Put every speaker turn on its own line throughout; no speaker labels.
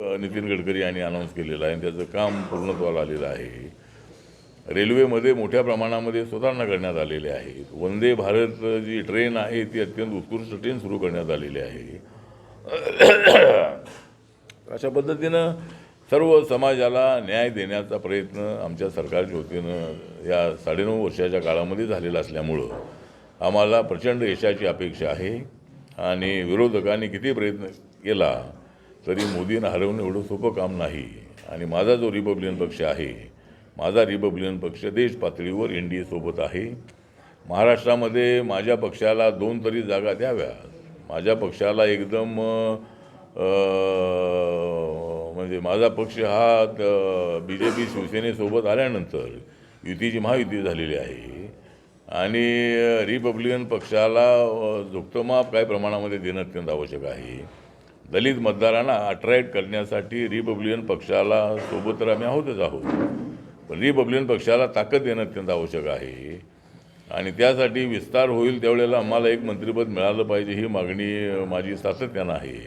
नितीन गडकरी यांनी अनाऊन्स केलेलं आहे. आणि त्याचं काम पूर्णत्वाला आलेलं आहे. रेल्वेमध्ये मोठ्या प्रमाणामध्ये सुधारणा करण्यात आलेल्या आहेत वंदे भारत जी ट्रेन आहे ती अत्यंत उत्कृष्ट ट्रेन सुरू करण्यात आलेली आहे. अशा पद्धतीनं सर्व समाजाला न्याय देण्याचा प्रयत्न आमच्या सरकारच्या वतीनं या साडेनऊ वर्षाच्या काळामध्ये झालेला असल्यामुळं आम्हाला प्रचंड यशाची अपेक्षा आहे. आणि विरोधकांनी किती प्रयत्न केला तरी मोदींना हरवणं एवढं सोपं काम नाही. आणि माझा जो रिपब्लिकन पक्ष आहे माझा रिपब्लिकन पक्ष देश पातळीवर एन डी एसोबत आहे. महाराष्ट्रामध्ये माझ्या पक्षाला दोन तरी जागा द्याव्या. माझ्या पक्षाला एकदम म्हणजे माझा पक्ष हा बी जे पी शिवसेनेसोबत आल्यानंतर युतीची महायुती झालेली आहे. आणि रिपब्लिकन पक्षाला अ, काही प्रमाणामध्ये देणं अत्यंत आवश्यक आहे. दलित मतदारांना अट्रॅक्ट करण्यासाठी रिपब्लिकन पक्षाला सोबत तर आम्ही आहोतच आहोत. पण रिपब्लिकन पक्षाला ताकद देणं अत्यंत आवश्यक आहे. आणि त्यासाठी विस्तार होईल त्यावेळेला आम्हाला एक मंत्रिपद मिळालं पाहिजे ही मागणी माझी सातत्यानं आहे.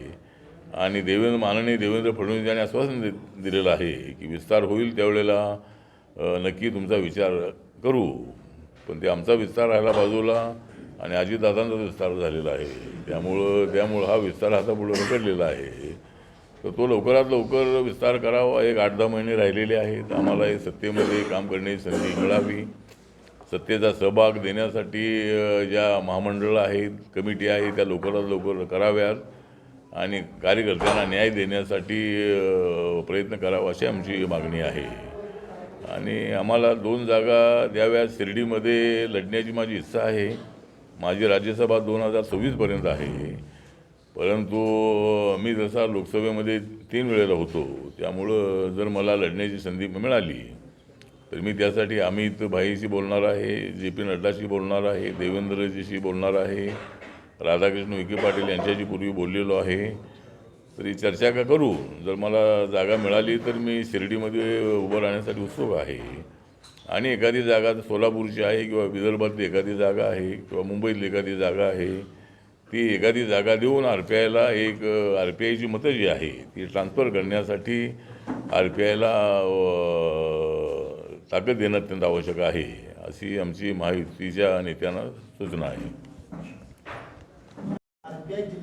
आणि देवेंद्र माननीय देवेंद्र फडणवीस यांनी आश्वासन दि दिलेलं आहे की विस्तार होईल त्यावेळेला नक्की तुमचा विचार करू. पण ते आमचा विस्तार राहिला बाजूला. आणि अजितदादांचा विस्तार झालेला आहे. त्यामुळं त्यामुळं हा विस्तार आता पुढे रखडलेला आहे. तर तो लवकरात लवकर विस्तार करावा. एक आठ दहा महिने राहिलेले आहेत. आम्हाला हे सत्तेमध्ये काम करण्याची संधी मिळावी. सत्तेचा सहभाग देण्यासाठी ज्या महामंडळं आहेत कमिटी आहे त्या लवकरात लवकर कराव्यात. आणि कार्यकर्त्यांना न्याय देण्यासाठी प्रयत्न करावा अशी आमची मागणी आहे. आणि आम्हाला दोन जागा द्याव्या शिर्डीमध्ये लढण्याची माझी इच्छा आहे. माझी राज्यसभा दोन हजार सव्वीसपर्यंत आहे. परंतु मी जसा लोकसभेमध्ये तीन वेळेला होतो त्यामुळं जर मला लढण्याची संधी मिळाली तर मी त्यासाठी अमित भाईशी बोलणार आहे जे पी नड्डाशी बोलणार आहे देवेंद्रजीशी बोलणार आहे राधाकृष्ण विखे पाटील यांच्याशी पूर्वी बोललेलो आहे. तरी चर्चा का करू? जर मला जागा मिळाली तर मी शिर्डीमध्ये उभं राहण्यासाठी उत्सुक आहे. आणि एखादी जागा सोलापूरची आहे किंवा विदर्भातली एखादी जागा आहे किंवा मुंबईतली एखादी जागा आहे ती एखादी जागा देऊन आर पी आयला एक आर पी आयची मतं जी आहे ती ट्रान्सफर करण्यासाठी आर पी आयला ताकद देणं अत्यंत आवश्यक आहे अशी आमची महायुतीच्या नेत्यांना सूचना आहे.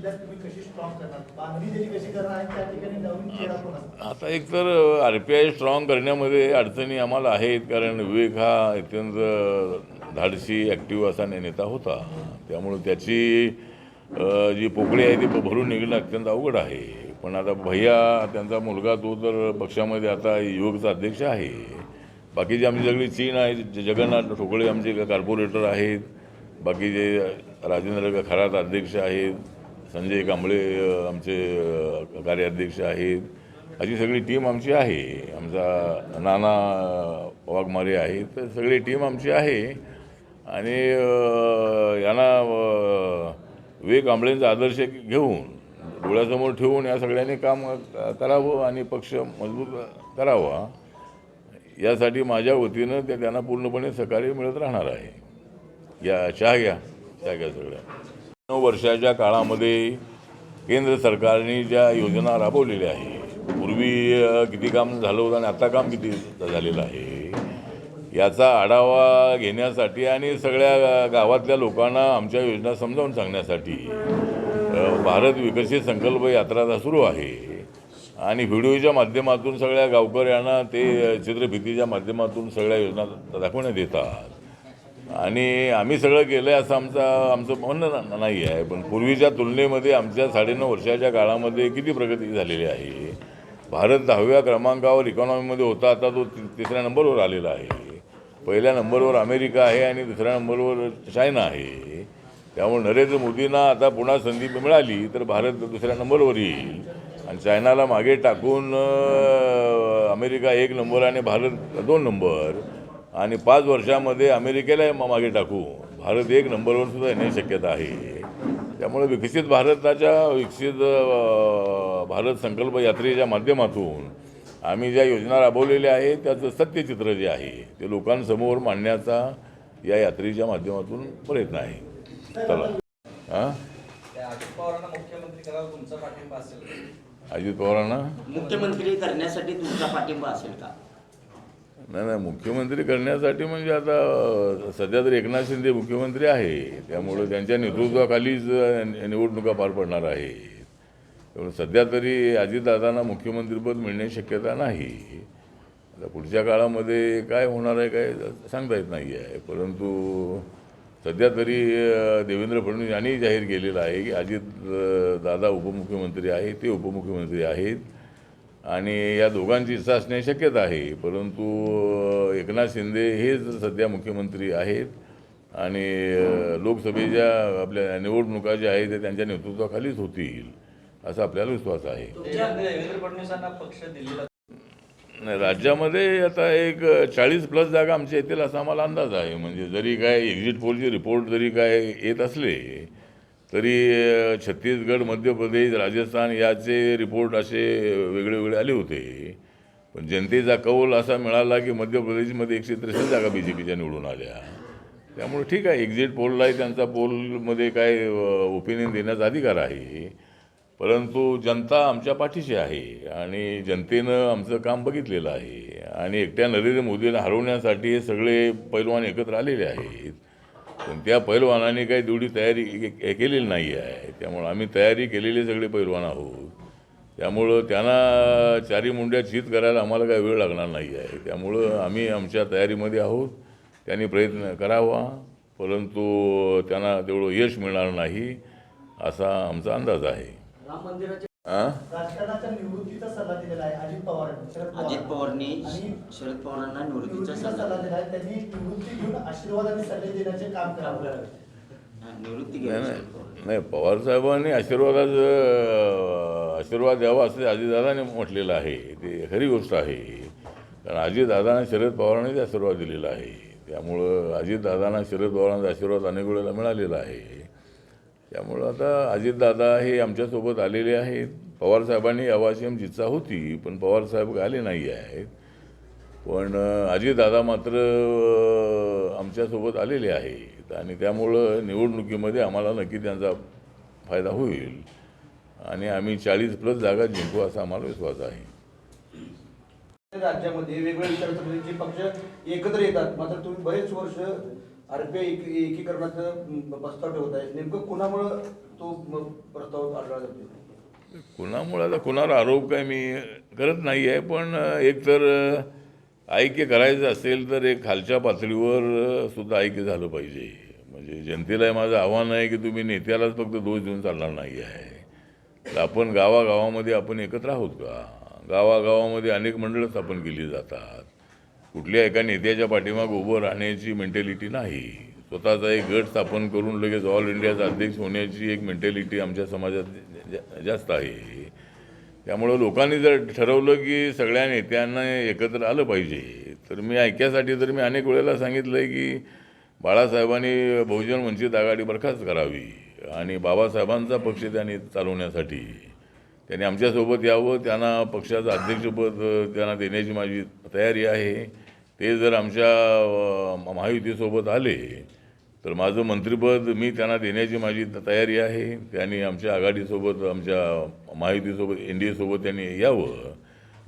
जिल्ह्यात तुम्ही कशी स्ट्रॉंग करणार? बांधणी त्याची कशी करणार आणि त्या ठिकाणी नवीन चेहरा कोण असणार
आता एकतर आर पी आय स्ट्रॉंग करण्यामध्ये अडचणी आम्हाला आहेत कारण विवेक हा अत्यंत धाडसी ॲक्टिव्ह असा नेता होता. त्यामुळं त्याची जी पोकळी आहे ती भरून निघणं अत्यंत अवघड आहे. पण आता भैया त्यांचा मुलगा तो तर पक्षामध्ये आता युवकचा अध्यक्ष आहे. बाकीची आमची सगळी चीन आहे जगन्नाथ ठोकळे आमचे कॉर्पोरेटर आहेत. बाकीचे राजेंद्र खरात अध्यक्ष आहेत संजय कांबळे आमचे कार्याध्यक्ष आहेत. अशी सगळी टीम आमची आहे. आमचा नाना वाघमारे आहेत. तर सगळी टीम आमची आहे. आणि यांना वे कांबळेंचा आदर्श घेऊन डोळ्यासमोर ठेवून या सगळ्यांनी काम करावं आणि पक्ष मजबूत करावा. यासाठी माझ्या वतीनं ते त्यांना पूर्णपणे सहकार्य मिळत राहणार आहे. या चहा घ्या. चहा घ्या सगळ्या. नऊ वर्षाच्या काळामध्ये केंद्र सरकारने ज्या योजना राबवलेल्या आहे पूर्वी किती काम झालं होतं आणि आता काम किती झालेलं आहे याचा आढावा घेण्यासाठी आणि सगळ्या गावातल्या लोकांना आमच्या योजना समजावून सांगण्यासाठी भारत विकसित संकल्प यात्रा सुरू आहे. आणि व्हिडिओच्या माध्यमातून सगळ्या गावकऱ्यांना ते चित्रफितीच्या माध्यमातून सगळ्या योजना दाखवण्यात येतात. आणि आम्ही सगळं केलं आहे असं आमचा आमचं म्हणणं नाही आहे. पण पूर्वीच्या तुलनेमध्ये आमच्या साडेनऊ वर्षाच्या काळामध्ये किती प्रगती झालेली आहे? भारत दहाव्या क्रमांकावर इकॉनॉमीमध्ये होता. आता तो तिसऱ्या नंबरवर आलेला आहे. पहिल्या नंबरवर अमेरिका आहे आणि दुसऱ्या नंबरवर चायना आहे. त्यामुळे नरेंद्र मोदींना आता पुन्हा संधी मिळाली तर भारत दुसऱ्या नंबरवर येईल. आणि चायनाला मागे टाकून अमेरिका एक नंबर आणि भारत दोन नंबर. आणि पाच वर्षामध्ये अमेरिकेला मा- मागे टाकू. भारत एक नंबरवर सुद्धा येण्याची शक्यता आहे. त्यामुळे विकसित भारताच्या विकसित भारत संकल्प यात्रेच्या माध्यमातून आम्ही ज्या योजना राबवलेल्या आहेत त्याचं सत्यचित्र जे आहे ते लोकांसमोर मांडण्याचा या यात्रेच्या माध्यमातून प्रयत्न आहे. चला. हां?
अजित पवारांना? मुख्यमंत्री करण्यासाठी तुमचा पाठिंबा असेल का?
नाही नाही मुख्यमंत्री करण्यासाठी म्हणजे आता सध्या तर एकनाथ शिंदे मुख्यमंत्री आहे. त्यामुळं त्यांच्या नेतृत्वाखालीच निवडणुका पार पडणार आहे त्यामुळे सध्या तरी अजितदादांना मुख्यमंत्रीपद मिळण्याची शक्यता नाही. आता पुढच्या काळामध्ये काय होणार आहे काय सांगता येत नाही आहे. परंतु सध्या तरी देवेंद्र फडणवीस यांनी जाहीर केलेलं आहे की अजित दादा उपमुख्यमंत्री आहेत ते उपमुख्यमंत्री आहेत. आणि या दोघांची इच्छा असण्याची शक्यता आहे. परंतु एकनाथ शिंदे हेच सध्या मुख्यमंत्री आहेत आणि लोकसभेच्या आपल्या निवडणुका ज्या आहेत त्या त्यांच्या नेतृत्वाखालीच होतील असा आपल्याला विश्वास आहे. राज्यामध्ये आता एक चाळीस प्लस जागा आमच्या येतील असा आम्हाला अंदाज आहे. म्हणजे जरी काय एक्झिट पोलचे रिपोर्ट जरी काय येत असले तरी छत्तीसगड मध्य प्रदेश राजस्थान याचे रिपोर्ट असे वेगळे वेगळे आले होते. पण जनतेचा कौल असा मिळाला की मध्य प्रदेशमध्ये एकशे त्रेसष्ट जागा बी जे पीच्या निवडून आल्या. त्यामुळे ठीक आहे एक्झिट पोललाही त्यांचा पोलमध्ये काय ओपिनियन देण्याचा अधिकार आहे. परंतु जनता आमच्या पाठीशी आहे आणि जनतेनं आमचं काम बघितलेलं आहे. आणि एकट्या नरेंद्र मोदींना हरवण्यासाठी हे सगळे पैलवान एकत्र आलेले आहेत. पण त्या पैलवानांनी काही तेवढी तयारी केलेली नाही आहे. त्यामुळं आम्ही तयारी केलेले सगळे पैलवान आहोत. त्यामुळं त्यांना चारी मुंड्या चित करायला आम्हाला काही वेळ लागणार नाही आहे. त्यामुळं आम्ही आमच्या तयारीमध्ये आहोत. त्यांनी प्रयत्न करावा परंतु त्यांना तेवढं यश मिळणार नाही असा आमचा अंदाज आहे.
राम मंदिराचे
राजकारणाच्या निवृत्तीचा सल्ला दिलेला आहे अजित पवारांनी शरद पवार
अजित पवारनी शरद पवारांना निवृत्तीचा सल्ला
दिला. आहे. त्यांनी निवृत्ती घेऊन आशीर्वाद आणि सल्ले देण्याचे काम करावं
निवृत्ती
नाही पवार. साहेबांनी आशीर्वादाचं आशीर्वाद द्यावा असं अजितदादाने म्हटलेलं आहे. ते खरी गोष्ट आहे. कारण अजितदादांना शरद पवारांनीच आशीर्वाद दिलेला आहे. त्यामुळं अजितदादांना शरद पवारांचा आशीर्वाद अनेक वेळेला मिळालेला आहे. त्यामुळं आता अजितदादा हे आमच्यासोबत आलेले आहेत. पवारसाहेबांनी यावाशी आमची होती पण पवारसाहेब आले नाही आहेत पण अजितदादा मात्र आमच्यासोबत आलेले आहेत. आणि त्यामुळं निवडणुकीमध्ये आम्हाला नक्की त्यांचा फायदा होईल. आणि आम्ही चाळीस प्लस जागा जिंकू असा आम्हाला विश्वास आहे.
राज्यामध्ये वेगवेगळ्या विचारसरणीचे पक्ष एकत्र येतात. मात्र तुम्ही बरेच वर्ष आरपीआय एकीकरणाचं प्रस्ताव ठेवत आहे. नेमकं कुणामुळं तो प्रस्ताव आढळला जातो
कुणामुळे आता कुणावर आरोप काय मी करत नाही आहे पण एक तर ऐक्य करायचं असेल तर एक खालच्या पातळीवर सुद्धा ऐक्य झालं पाहिजे. म्हणजे जनतेला माझं आव्हान आहे की तुम्ही नेत्यालाच फक्त दोष देऊन चालणार नाही आहे. तर आपण गावागावामध्ये आपण एकत्र आहोत का? गावागावामध्ये अनेक मंडळं स्थापन केली जातात. कुठल्या एका नेत्याच्या पाठीमाग उभं राहण्याची मेंटॅलिटी नाही. स्वतःचा एक गट स्थापन करून लगेच ऑल इंडियाचा अध्यक्ष होण्याची एक मेंटॅलिटी आमच्या समाजात जास्त आहे. त्यामुळं लोकांनी जर ठरवलं की सगळ्या नेत्यांना एकत्र आलं पाहिजे तर मी ऐक्यासाठी तर मी अनेक वेळेला सांगितलं आहे की बाळासाहेबांनी बहुजन वंचित आघाडी बरखास्त करावी आणि बाबासाहेबांचा पक्ष त्यांनी चालवण्यासाठी. त्यांनी आमच्यासोबत यावं त्यांना पक्षाचं अध्यक्षपद त्यांना देण्याची माझी तयारी आहे. ते जर आमच्या महायुतीसोबत आले तर माझं मंत्रिपद मी त्यांना देण्याची माझी तयारी आहे. त्यांनी आमच्या आघाडीसोबत आमच्या महायुतीसोबत एन डी एसोबत त्यांनी यावं.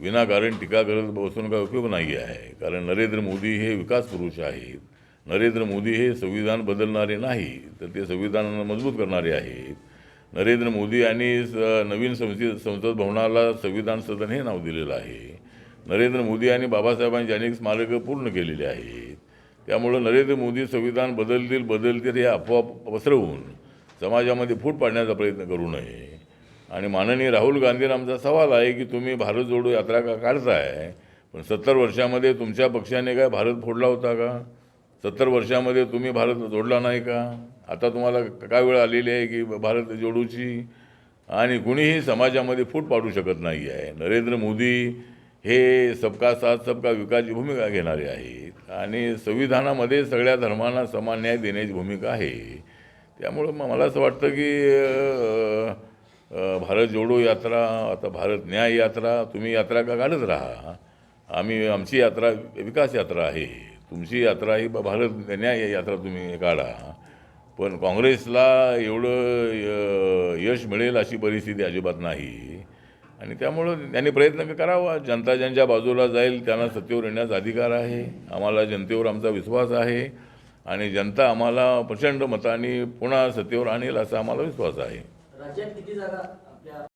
विनाकारण टीका करत बसून काय उपयोग नाही आहे. कारण नरेंद्र मोदी हे विकास पुरुष आहेत. नरेंद्र मोदी हे संविधान बदलणारे नाही तर ते संविधान मजबूत करणारे आहेत. नरेंद्र मोदी यांनी स- नवीन संसद संसद भवनाला संविधान सदन हे नाव दिलेलं आहे. नरेंद्र मोदी आणि बाबासाहेबांची अनेक स्मारकं पूर्ण केलेली आहेत. त्यामुळं नरेंद्र मोदी संविधान बदलतील बदलतील हे अफवा पसरवून समाजामध्ये फूट पाडण्याचा प्रयत्न करू नये. आणि माननीय राहुल गांधींना आमचा सवाल आहे की तुम्ही भारत जोडो यात्रा का काढताय? पण सत्तर वर्षामध्ये तुमच्या पक्षाने काय भारत फोडला होता का? सत्तर वर्षामध्ये तुम्ही भारत जोडला नाही का? आता तुम्हाला काय वेळ आलेली आहे की भारत जोडूची? आणि कुणीही समाजामध्ये फूट पाडू शकत नाही आहे नरेंद्र मोदी हे सबका साथ सबका विकासची भूमिका घेणारे आहेत. आणि संविधानामध्ये सगळ्या धर्मांना समान न्याय देण्याची भूमिका आहे. त्यामुळं मला असं वाटतं की भारत जोडो यात्रा आता भारत न्याय यात्रा तुम्ही यात्रा का काढत राहा? आम्ही आमची यात्रा विकास यात्रा आहे. तुमची यात्रा ही भारत न्याय यात्रा तुम्ही काढा. पण काँग्रेसला एवढं य- यश मिळेल अशी परिस्थिती अजिबात नाही. आणि त्यामुळं त्यांनी प्रयत्न करावा. जनता ज्यांच्या बाजूला जाईल त्यांना सत्तेवर येण्याचा अधिकार आहे. आम्हाला जनतेवर आमचा विश्वास आहे. आणि जनता आम्हाला प्रचंड मताने पुन्हा सत्तेवर आणेल असा आम्हाला विश्वास आहे.